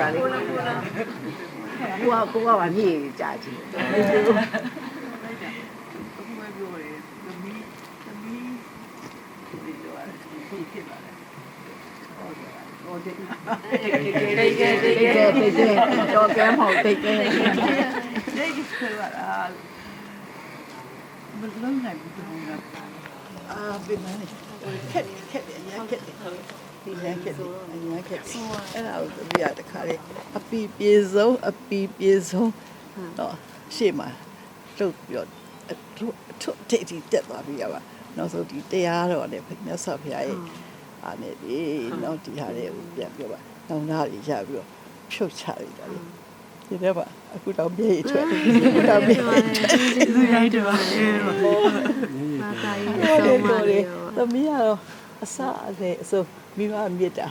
တာလေကိုကကိုကပါမြေကြာကြည့်အခုပဲပြောတယ်သမီးသမီးဒီလိုရတယ်ဒီဖြစ်လာတယ်ဟောတယ်တိတ်ကဲတိတ်ကဲတိတ်ကဲတိတ်ကဲတိတ်ကဲတော့ကဲမဟုတ်တိတ်ကဲတိတ်ကဲဆိုတာမလုံးနိုင်ဘူးတော့ငါအာပြန်မနေခက်ခက်ရခက် ဒီလမ်းခက်အညာခက်အဲ့ဒါကိုပြရတခါလေအပီပြေဆုံးအပီပြေဆုံးတော့ရှေ့မှာလုတ်ပြီးတော့အထုအထုတိတ်တိတက်သွားပြီရပါနောက်ဆုံးဒီတရားတော်နဲ့မြတ်စွာဘုရားရဲ့အားနဲ့ဒီနောက်ဒီဟာလေးကိုပြန်ပြောပါနောက်နာရီရပြီးတော့ဖြုတ်ချလိုက်တာလေဒီတော့ပါအခုတော့မြေကြီးထွက်အခုတော့မြေကြီးထွက်သူရိုက်တယ်ပါအဲမာတာကြီးတော့ဆုံးပါတော်လေတယ်သမီးကတော့ အစအလေအစိုးမိဘမြစ်တာ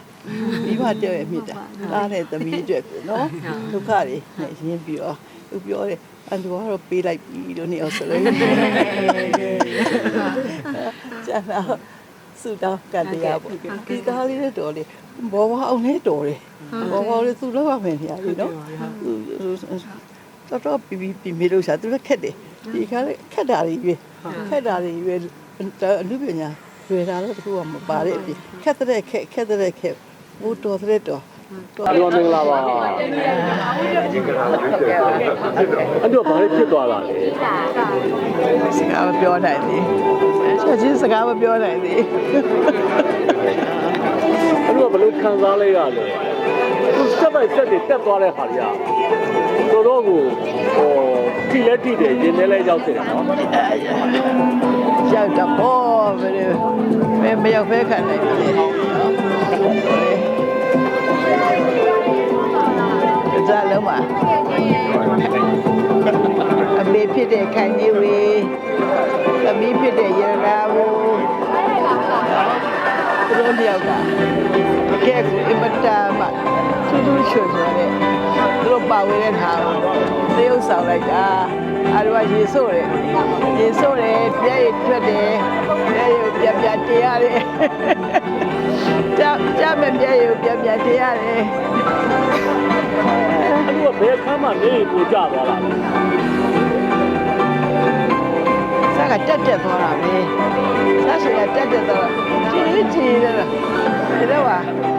မိဘတည်းရဲ့မြစ်တာသားနဲ့သမီးအတွက်ကိုနော်ဒုက္ခတွေနဲ့ရင်းပြီးတော့သူပြောတယ်အန်တူကတော့ပေးလိုက်ပြီလို့နေအောင်ဆိုလို့ကျန်တာစူတောင်းကတရားပေါ့ဒီသားလေးနဲ့တော်လေဘောဘအောင်နဲ့တော်တယ်ဘောဘောလေးသူ့လောက်ရမယ်နေရာလေးနော်တော်တော်ပြီးပြီးပြီးမေးလို့ရှာသူလည်းခက်တယ်ဒီခါလေးခက်တာလေးရွေးခက်တာလေးရွေးအလူပညာ ရွေးတာတော့တခုကမပါတဲ့အပြင်ခက်တဲ့ခက်ခက်တဲ့ခက်ဘိုးတော်တဲ့တော်တော်အလိုမင်္ဂလာပါအဲ့တော့ဘာလဲဖြစ်သွားတာလဲစကားမပြောနိုင်သေးချက်ချင်းစကားမပြောနိုင်သေးအဲ့တော့ဘယ်လိုခံစားလဲရလဲသူ step by step တွေတက်သွားတဲ့ဟာတွေကတော်တော်ကိုဟို ထိလက်ထိတယ်ရင်ထဲလဲရောက်တယ်နော်ရောက်တော့ဘောဘယ်လိုမမရောက်ဖဲခံနိုင်သေးနော်ကြလုံးပါအမေဖြစ်တဲ့ခိုင်ကြီးဝေသမီးဖြစ်တဲ့ရတနာဘူသူတို့တယောက်ကတကယ်ကိုအင်မတန်မှ သူတို့ချွတ်ချွတ်နဲ့သူတို့ပါဝင်တဲ့ဟာကိုသရုပ်ဆောင်လိုက်တာအားလုံးရေဆို့တယ်ရေဆို့တယ်ပြည့်ရထွက်တယ်ပြည့်ရပြပြတရားတယ်ကြကြမပြည့်ရပြပြတရားတယ်အဲ့တော့ဘယ်ခါမှနေကိုကြသွားတာလဲဆက်ကတက်တက်သွားတာပဲဆက်ရှင်ကတက်တက်သွားကြည်ကြည်တယ်ဒီတော့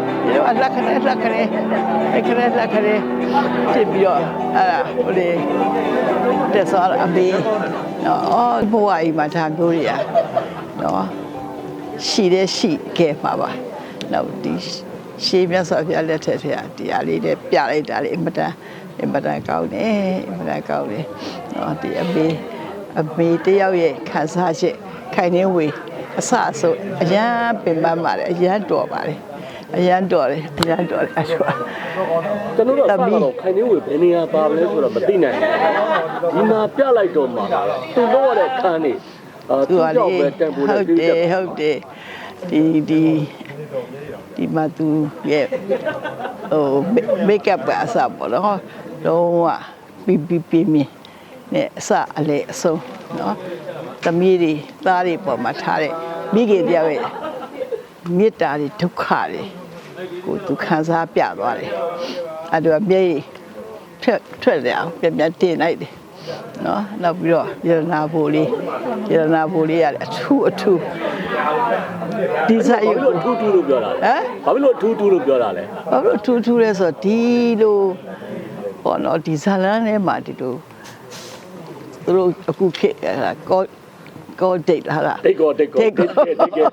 ပါဒီတော့လက်ခနဲ့လက်ခနဲ့အခနဲ့လက်ခနဲ့ဖြစ်ပြီးတော့အဲ့ဒါဟိုလေတက်သွားအမေနော်ဘဝကြီးမှာဒါမျိုးတွေอ่ะနော်ရှိတဲ့ရှိခဲ့ပါပါနောက်ဒီရှေးမြတ်စွာဘုရားလက်ထက်ထဲကတရားလေးနဲ့ပြလိုက်တာလေအင်မတန်အင်မတန်ကောင်းတယ်အင်မတန်ကောင်းတယ်နော်ဒီအမေအမေတယောက်ရဲ့ခံစားချက်ခိုင်နေဝေအဆအဆုပ်အရန်ပင်ပန်းပါတယ်အရန်တော်ပါတယ် အရန်တော်တယ်အရန်တော်တယ်အဲ့ဒါကျွန်တော်တို့အစကတော့ခိုင်နေဝေဘယ်နေရာပါလဲဆိုတော့မသိနိုင်ဘူးဒီမှာပြလိုက်တော့မှသူတော့ရတဲ့ခန်းနေအာသူသူကကြောလေက်ပဲတန်ဖိုးဟုနဲ့တ်ပြီးတတက်ယ်ဟုတ်တယ်ဒီဒီဒီမှာသူရဲ့ဟိုမိတ်ကပ်ကအစပေါ့နော်လုံးဝပီပီပီမီနဲ့အစအလေအဆုံးနော်သမီးတွေသားတွေပေါ်မှာထားတဲ့မိခင်တယောက်ရဲ့မေတ္တာတွေဒုက္ခတွေ ကိုသူခံစားပြသွားတယ်အဲ့ဒါမျက်ရည်ထွက်ထွက်တယ်အောင်ပြန်ပြန်တင်လိုက်တယ်နော်နောက်ပြီးတော့ရတနာဘူလေးရတနာဘူလေးရတယ်အထူးအထူးဒီစာဘာရုပ်လို့အထူးထူးလို့ပြောတာလဲဟမ်ဘာလို့အထူးထူးလို့ပြောတာလဲဘာလို့အထူးထူးလဲဆိုတော့ဒီလိုပေါ့နော်ဒီဇာလန်ထဲမှာဒီလိုသူတို့အခုခေတ်အဲ့ဒါကော ကောဒိတ်လာလား တိတ်ကောတိတ်ကော တိတ်ကော တိတ်ကော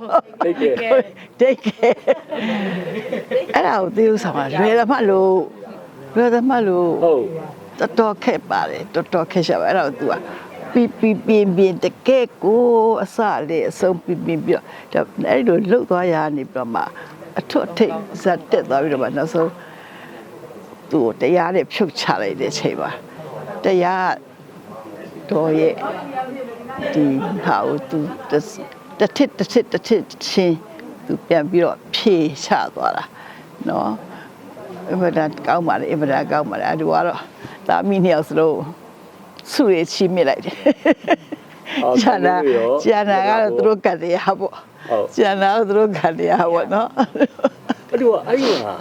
တိတ်ကော ဒိတ်ကေအဲ့ဒါကိုသိလို့ဆောင်လွယ်တယ်မှလို့လွယ်တယ်မှလို့ ဟုတ် တော်တော်ခက်ပါတယ်တော်တော်ခက်ရှာပါအဲ့တော့ तू อ่ะပီပီပင်ပင်တကယ်ကိုအစလေးအဆုံးပီပင်ပြီးတော့အဲ့လိုလှုပ်သွားရနေပြီးတော့မှအထွတ်ထိပ်ဇက်တက်သွားပြီးတော့မှနောက်ဆုံးသူ့ကိုတရားနဲ့ဖြုတ်ချလိုက်တဲ့အချိန်ပါတရားတော်ရဲ့ ဒီဟာကို तू တစ်ထစ်တစ်ထစ်တစ်ထစ်ချင်း तू ပြန်ပြီးတော့ဖြေချသွားတာနော်အမဒါကောင်းပါလေအမဒါကောင်းပါလေအဲ့ဒါကတော့ဒါမိနှစ်ယောက်စလုံးစုရချီမြစ်လိုက်တယ်ကျန်တာကျန်တာကတော့သူတို့ကတ်တရားပေါ့ကျန်တာကတော့သူတို့ကတ်တရားပေါ့နော်အဲ့ဒီကအဲ့ဒီဟာ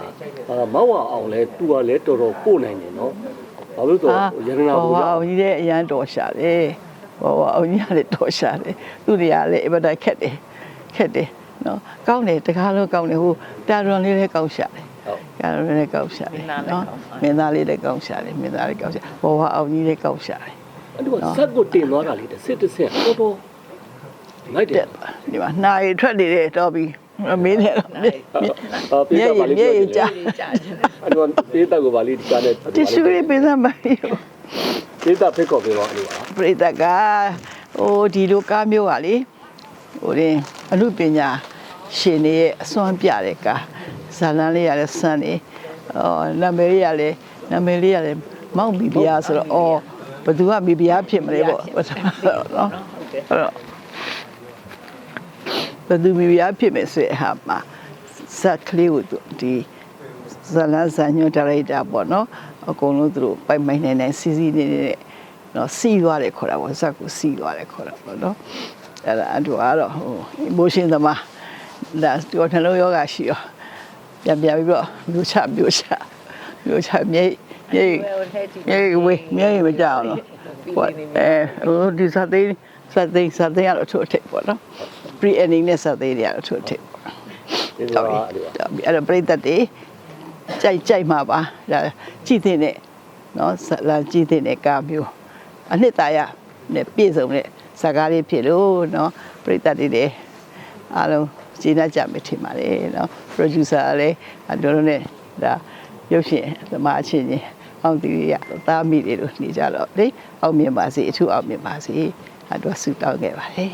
အာမောက်ဝအောင်လဲသူကလဲတော်တော်ပို့နိုင်တယ်နော်ဘာလို့တော့ရတနာဘောဘူးဝလားအောင်ကြီးတဲ့အရန်တော်ရှာတယ် ဘောဝအောင်ကြီးကလည်းတော်ရှာတယ်သူတွေကလည်းအပဒါခက်တယ်ခက်တယ်နော်ကောင်းတယ်တကားလုံးကောင်းတယ်ဟိုတာရွန်လေးလည်းကောင်းရှာတယ်ဟုတ်ကာရွန်လေးကောင်းရှာတယ်နော်မင်းသားလေးလည်းကောင်းရှာတယ်မင်းသားလေးကောင်းရှာဘောဝအောင်ကြီးလည်းကောင်းရှာတယ်အဲ့ဒီကဆက်ကိုတင်သွားတာလေတစ်စစ်တစ်စစ်တော်တော်နိုင်တယ်တက်သွားဒီမှာနှာရည်ထွက်နေတယ်တော့ပြီးမင်းနဲ့တော့မျက်အာပြေးရည်တာပါလေမျက်ရည်ကြာအဲ့တော့ပြေးတာကိုပါလေဒီကနေ့တ िश ူလေးပေးစမ်းပါလိမ့် ပြေးတာဖိတ်ခေါ်ပေးပါအဲ့ဒီပါပရိသတ်ကဟိုဒီလိုကားမျိုးပါလေဟိုရင်အမှုပညာရှင်တွေရဲ့အစွမ်းပြတဲ့ကားဇာလန်းလေးရလဲစမ်းနေအော်နာမည်လေးရလဲနာမည်လေးရလဲမောက်မီဘီယာဆိုတော့အော်ဘယ်သူကမီဘီယာဖြစ်မလဲပေါ့ပထမတော့နော်အဲ့တော့ဘယ်သူမီဘီယာဖြစ်မယ်ဆိုတဲ့ဟာမှာဇက်ကလေးကိုသူဒီဇာလန်းဇာညွန်ဒါရိုက်တာပေါ့နော် အကုန်လုံးသူတို့ပိုင်ပိုင်နိုင်နိုင်စီစီနေနေနော်စီးသွားတယ်ခေါ်တာပေါ့ဇက်ကိုစီးသွားတယ်ခေါ်တာပေါ့နော်အဲ့ဒါအတူကတော့ဟို emotion သမားဒါသူကနှလုံးယောဂရှိရောပြန်ပြန်ပြီးတော့မျိုးချမျိုးချမျိုးချမြိတ်မြိတ်မြိတ်ဝေးမြိတ်မကြောက်တော့ပေါ့အဲဟိုဒီစသိန်းစသိန်းစသိန်းရတော့ထို့ထိပ်ပေါ့နော် pre ending နဲ့စသိန်းတွေရတော့ထို့ထိပ်ပေါ့ဒီတော်ပါပြီအဲ့ဒီပါတော်ပြီအဲ့တော့ပြိတ္တတွေ ကြိုက်ကြိုက်မှာပါဒါကြည့်တဲ့နဲ့နော်ဇလာကြည့်တဲ့နဲ့ကာမျိုးအနှစ်သာရနဲ့ပြည့်စုံတဲ့ဇာကားလေးဖြစ်လို့နော်ပြိတ္တတွေလည်းအားလုံးကျေနပ်ကြမယ်ထင်ပါတယ်နော် producer ကလည်းအတော်တော်နဲ့ဒါရုပ်ရှင်သမားအချင်းချင်းအောင်တီရသားမိတွေလို့နေကြတော့လေအောင်မြင်ပါစေအထူးအောင်မြင်ပါစေအတော့ဆုတောင်းခဲ့ပါတယ်